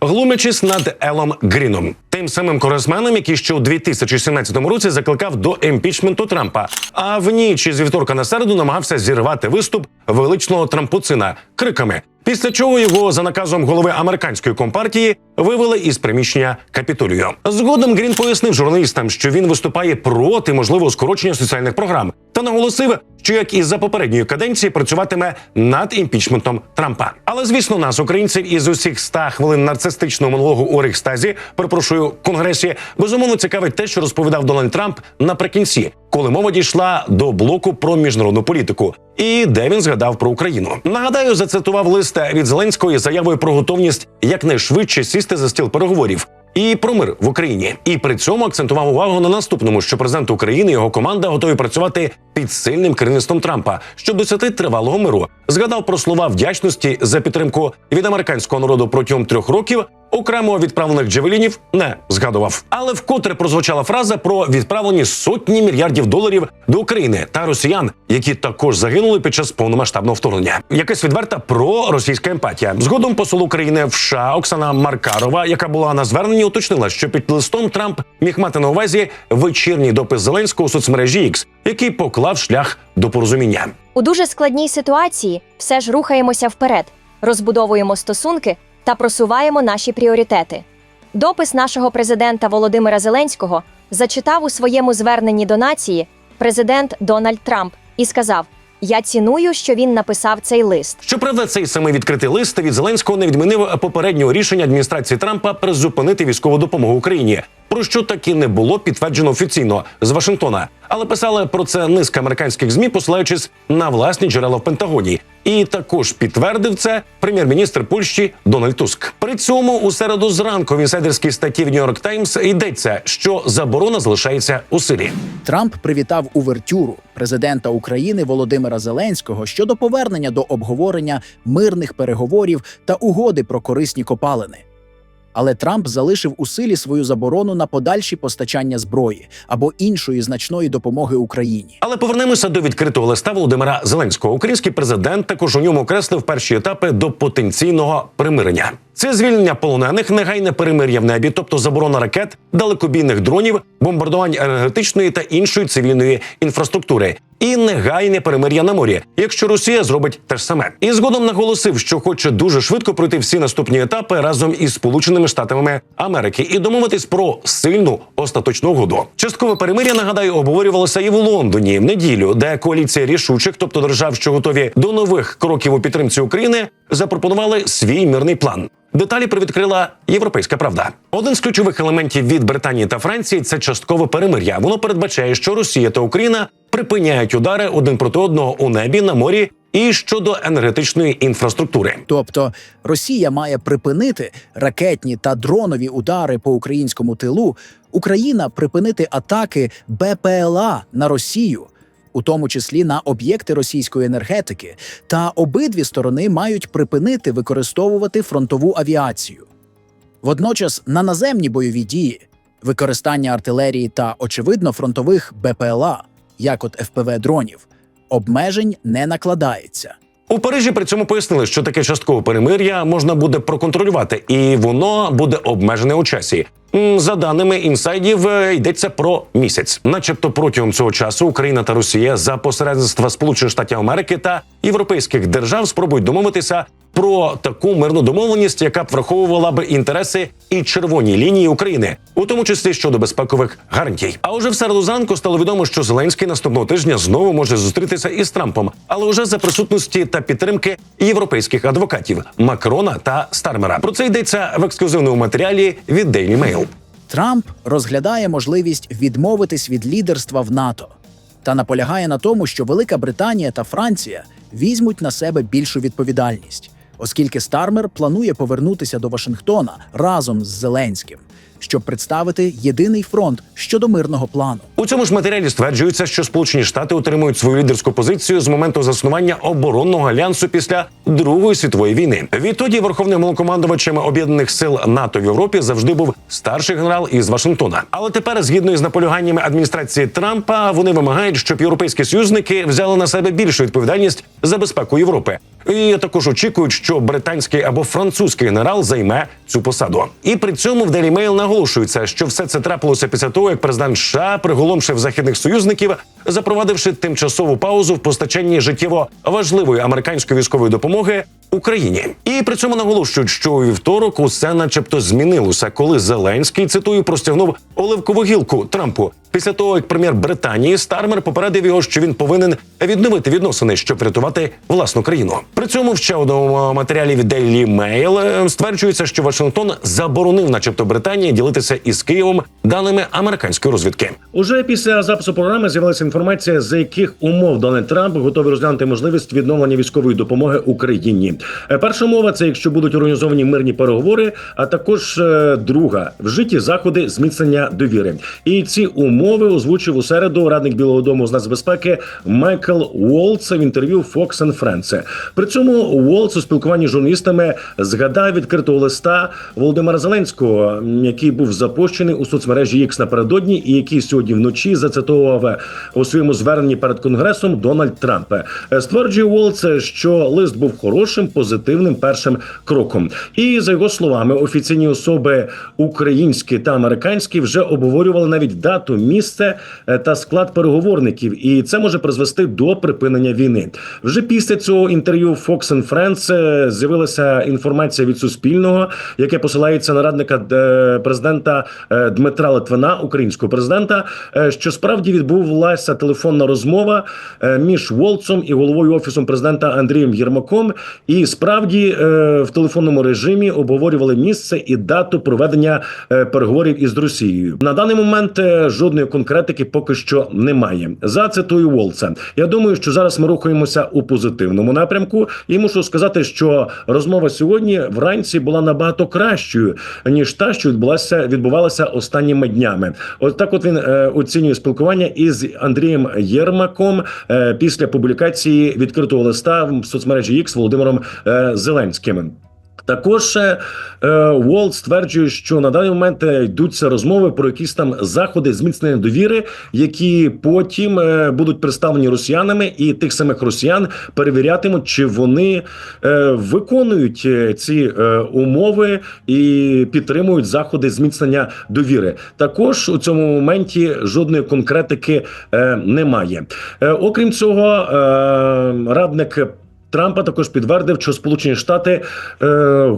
глумячись над Елом Гріном, тим самим конгресменом, який ще у 2017 році закликав до імпічменту Трампа. А в ніч із вівторка на середу намагався зірвати виступ величного трампуцина криками. Після чого його за наказом голови американської компартії вивели із приміщення капітолію. Згодом Грін пояснив журналістам, що він виступає проти можливого скорочення соціальних програм, наголосив, що як і за попередньої каденції працюватиме над імпічментом Трампа. Але звісно, нас, українців, із усіх 100 хвилин нарцистичного монологу у Рейхстазі, перепрошую конгресі, безумовно цікавить те, що розповідав Дональд Трамп наприкінці, коли мова дійшла до блоку про міжнародну політику, і де він згадав про Україну. Нагадаю, зацитував лист від Зеленського із заявою про готовність якнайшвидше сісти за стіл переговорів. І про мир в Україні, і при цьому акцентував увагу на наступному, що президент України і його команда готові працювати під сильним керівництвом Трампа, щоб досягти тривалого миру. Згадав про слова вдячності за підтримку від американського народу протягом трьох років. Окремо відправлених джевелінів не згадував, але вкотре прозвучала фраза про відправлені сотні мільярдів доларів до України та росіян, які також загинули під час повномасштабного вторгнення. Якась відверта проросійська емпатія. Згодом посол України в США Оксана Маркарова, яка була на зверненні, уточнила, що під листом Трамп міг мати на увазі вечірній допис Зеленського у соцмережі X, який поклав шлях до порозуміння. У дуже складній ситуації все ж рухаємося вперед, розбудовуємо стосунки та просуваємо наші пріоритети. Допис нашого президента Володимира Зеленського зачитав у своєму зверненні до нації президент Дональд Трамп і сказав: Я ціную, що він написав цей лист. Щоправда, цей самий відкритий лист від Зеленського не відмінив попереднього рішення адміністрації Трампа призупинити військову допомогу Україні. Про що таки не було підтверджено офіційно з Вашингтона, але писали про це низка американських змі, посилаючись на власні джерела в Пентагоні. І також підтвердив це прем'єр-міністр Польщі Дональд Туск. При цьому у середу зранку в інсайдерській статті в Нью-Йорк Таймс йдеться, що заборона залишається у силі. Трамп привітав увертюру президента України Володимира Зеленського щодо повернення до обговорення мирних переговорів та угоди про корисні копалини. Але Трамп залишив у силі свою заборону на подальші постачання зброї або іншої значної допомоги Україні. Але повернемося до відкритого листа Володимира Зеленського. Український президент також у ньому окреслив перші етапи до потенційного примирення. Це звільнення полонених, негайне перемир'я в небі, тобто заборона ракет, далекобійних дронів, бомбардувань енергетичної та іншої цивільної інфраструктури. І негайне перемир'я на морі, якщо Росія зробить те ж саме, і згодом наголосив, що хоче дуже швидко пройти всі наступні етапи разом із Сполученими Штатами Америки і домовитись про сильну остаточну угоду. Часткове перемир'я нагадаю обговорювалося і в Лондоні в неділю, де коаліція рішучих, тобто держав, що готові до нових кроків у підтримці України, запропонували свій мирний план. Деталі привідкрила європейська правда. Один з ключових елементів від Британії та Франції це часткове перемир'я. Воно передбачає, що Росія та Україна припиняють удари один проти одного у небі на морі і щодо енергетичної інфраструктури. Тобто Росія має припинити ракетні та дронові удари по українському тилу, Україна припинити атаки БПЛА на Росію, у тому числі на об'єкти російської енергетики, та обидві сторони мають припинити використовувати фронтову авіацію. Водночас на наземні бойові дії, використання артилерії та, очевидно, фронтових БПЛА, як от ФПВ дронів, обмежень не накладається. У Парижі при цьому пояснили, що таке часткове перемир'я можна буде проконтролювати, і воно буде обмежене у часі. За даними інсайдів, е, йдеться про місяць, начебто протягом цього часу Україна та Росія за посередництва Сполучених Штатів Америки та європейських держав спробують домовитися про таку мирну домовленість, яка б враховувала б інтереси і червоні лінії України, у тому числі щодо безпекових гарантій. А уже в середу зранку стало відомо, що Зеленський наступного тижня знову може зустрітися із Трампом, але вже за присутності та підтримки європейських адвокатів Макрона та Стармера. Про це йдеться в ексклюзивному матеріалі від Daily Mail. Трамп розглядає можливість відмовитись від лідерства в НАТО та наполягає на тому, що Велика Британія та Франція візьмуть на себе більшу відповідальність, оскільки Стармер планує повернутися до Вашингтона разом з Зеленським, щоб представити єдиний фронт щодо мирного плану. У цьому ж матеріалі стверджується, що Сполучені Штати отримують свою лідерську позицію з моменту заснування оборонного альянсу після Другої світової війни. Відтоді верховним головнокомандувачем об'єднаних сил НАТО в Європі завжди був старший генерал із Вашингтона. Але тепер, згідно із наполяганнями адміністрації Трампа, вони вимагають, щоб європейські союзники взяли на себе більшу відповідальність за безпеку Європи. І також очікують, що британський або французький генерал займе цю посаду. І при цьому в Daily Mail наголошується, що все це трапилося після того, як президент США приголомшив західних союзників, запровадивши тимчасову паузу в постачанні життєво важливої американської військової допомоги Україні. І при цьому наголошують, що у вівторок усе, начебто, змінилося, коли Зеленський цитую простягнув оливкову гілку Трампу. Після того, як прем'єр Британії Стармер попередив його, що він повинен відновити відносини, щоб врятувати власну країну. При цьому в ще одному матеріалі від Daily Mail е, стверджується, що Вашингтон заборонив, начебто, Британії ділитися із Києвом даними американської розвідки. Уже після запису програми з'явилася інформація, за яких умов Дональд Трамп готовий розглянути можливість відновлення військової допомоги Україні. Е, Перша умова це якщо будуть організовані мирні переговори, а також е, друга вжиті заходи зміцнення довіри. І ці умови озвучив у середу радник Білого Дому з нацбезпеки Майкл Уолтс в інтерв'ю Fox and Friends. При цьому Уолтс у спілкуванні з журналістами згадав відкритого листа Володимира Зеленського, який був запущений у соцмережі X напередодні, і який сьогодні вночі зацитував у своєму зверненні перед конгресом Дональд Трамп. Стверджує Уолтс, що лист був хорошим, позитивним першим кроком. І за його словами, офіційні особи українські та американські вже обговорювали навіть дату, місце е, та склад переговорників, і це може призвести до припинення війни. Вже після цього інтерв'ю Fox and Friends е, з'явилася інформація від Суспільного, яке посилається на радника е, президента Дмитра Литвина, українського президента, що справді відбулася телефонна розмова між Волцом і головою офісом президента Андрієм Єрмаком. І справді в телефонному режимі обговорювали місце і дату проведення переговорів із Росією. На даний момент е, жодної конкретики поки що немає. Зацитую Волца. Я думаю, що зараз ми рухаємося у позитивному напрямку, і мушу сказати, що розмова сьогодні вранці була набагато кращою ніж та, що відбулася відбувалася останніми днями. От так, от він е, оцінює спілкування із Андрієм Єрмаком е, після публікації відкритого листа в соцмережі X Володимиром е, Зеленським. Також е, стверджує, що на даний момент е, йдуться розмови про якісь там заходи зміцнення довіри, які потім е, будуть представлені росіянами, і тих самих росіян перевірятимуть, чи вони е, виконують ці умови і підтримують заходи зміцнення довіри. Також у цьому моменті жодної конкретики немає. Окрім цього, радник. Трампа також підтвердив, що Сполучені Штати е,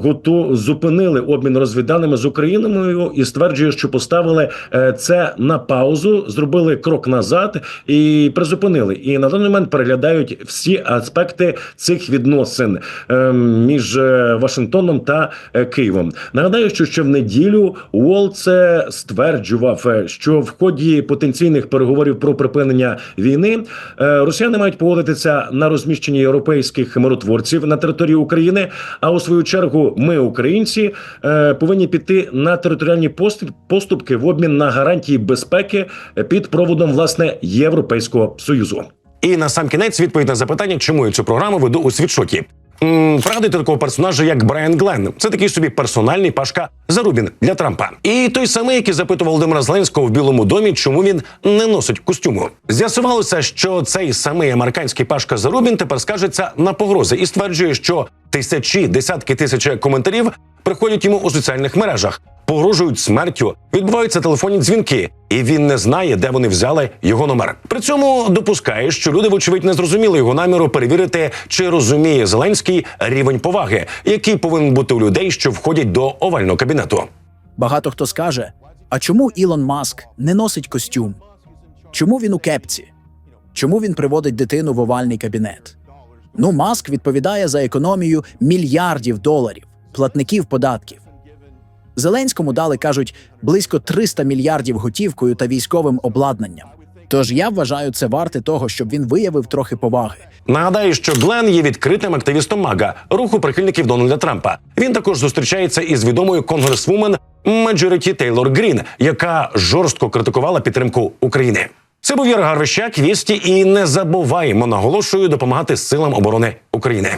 готу зупинили обмін розвідданими з Україною і стверджує, що поставили е, це на паузу, зробили крок назад і призупинили. І на даний момент переглядають всі аспекти цих відносин е, між Вашингтоном та е, Києвом. Нагадаю, що ще в неділю Уолце стверджував, е, що в ході потенційних переговорів про припинення війни е, росіяни мають погодитися на розміщення європейських миротворців на території України. А у свою чергу, ми, українці, е, повинні піти на територіальні поступ- поступки в обмін на гарантії безпеки під проводом власне Європейського союзу. І на сам кінець відповідь на запитання, чому я цю програму веду у світшоті. Пригадуйте такого персонажа, як Брайан Гленн. Це такий собі персональний пашка Зарубін для Трампа. І той самий, який запитував Володимира Зеленського в Білому домі, чому він не носить костюму. З'ясувалося, що цей самий американський пашка Зарубін тепер скажеться на погрози і стверджує, що тисячі, десятки тисяч коментарів приходять йому у соціальних мережах, погрожують смертю, відбуваються телефонні дзвінки, і він не знає, де вони взяли його номер. При цьому допускає, що люди, вочевидь, не зрозуміли його наміру перевірити, чи розуміє Зеленський рівень поваги, який повинен бути у людей, що входять до овального кабінету. Багато хто скаже: а чому Ілон Маск не носить костюм? Чому він у кепці? Чому він приводить дитину в овальний кабінет? Ну, Маск відповідає за економію мільярдів доларів, платників податків. Зеленському дали, кажуть, близько 300 мільярдів готівкою та військовим обладнанням. Тож я вважаю це варте того, щоб він виявив трохи поваги. Нагадаю, що Глен є відкритим активістом МАГА, руху прихильників Дональда Трампа. Він також зустрічається із відомою конгресвумен Меджоріті Тейлор Грін, яка жорстко критикувала підтримку України. Це був Яр Гарвищак, вісті, і не забуваємо, наголошую, допомагати силам оборони України.